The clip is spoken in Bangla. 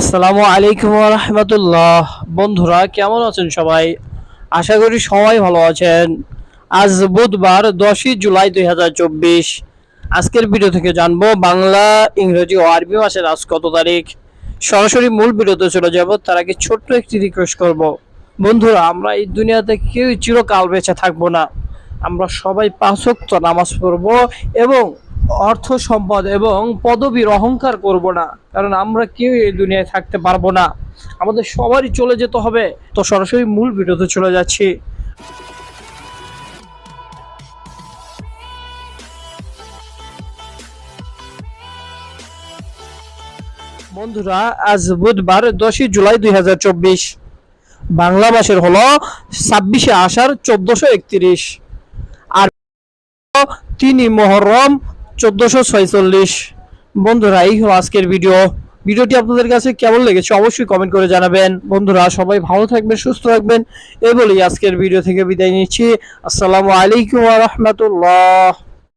আসসালামু আলাইকুম রহমতুল্লাহ। বন্ধুরা, কেমন আছেন সবাই? আশা করি সবাই ভালো আছেন। আজ বুধবার দশই জুলাই দুই হাজার চব্বিশ। আজকের ভিডিও থেকে জানব বাংলা, ইংরেজি ও আরবি মাসের আজ কত তারিখ। সরাসরি মূল ভিডিওতে চলে যাব, তার আগে ছোট্ট একটি রিকোয়েস্ট করব। বন্ধুরা, আমরা এই দুনিয়াতে কেউ চিরকাল বেঁচে থাকব না। আমরা সবাই পাঁচক্ত নামাজ পড়ব এবং অর্থ সম্পদ এবং পদবীর অহংকার করব না, কারণ আমরা কেউ এই দুনিয়ায় থাকতে পারব না। আমাদের সবারই চলে যেতে হবে। তো সরাসরি মূল ভিডিওতে চলে যাচ্ছি। বন্ধুরা, আজ বুধবার দশই জুলাই দুই হাজার চব্বিশ। বাংলা মাসের হলো ছাব্বিশে আষাঢ় চোদ্দশো একত্রিশ। আর তিনি মহরম চোদ্দশো ছয়চল্লিশ। বন্ধুরা, এই হলো আজকের ভিডিও। ভিডিওটি আপনাদের কাছে কেমন লেগেছে অবশ্যই কমেন্ট করে জানাবেন। বন্ধুরা, সবাই ভালো থাকবেন, সুস্থ থাকবেন। এই বলেই আজকের ভিডিও থেকে বিদায় নিচ্ছি। আসসালামু আলাইকুম রহমতুল্লাহ।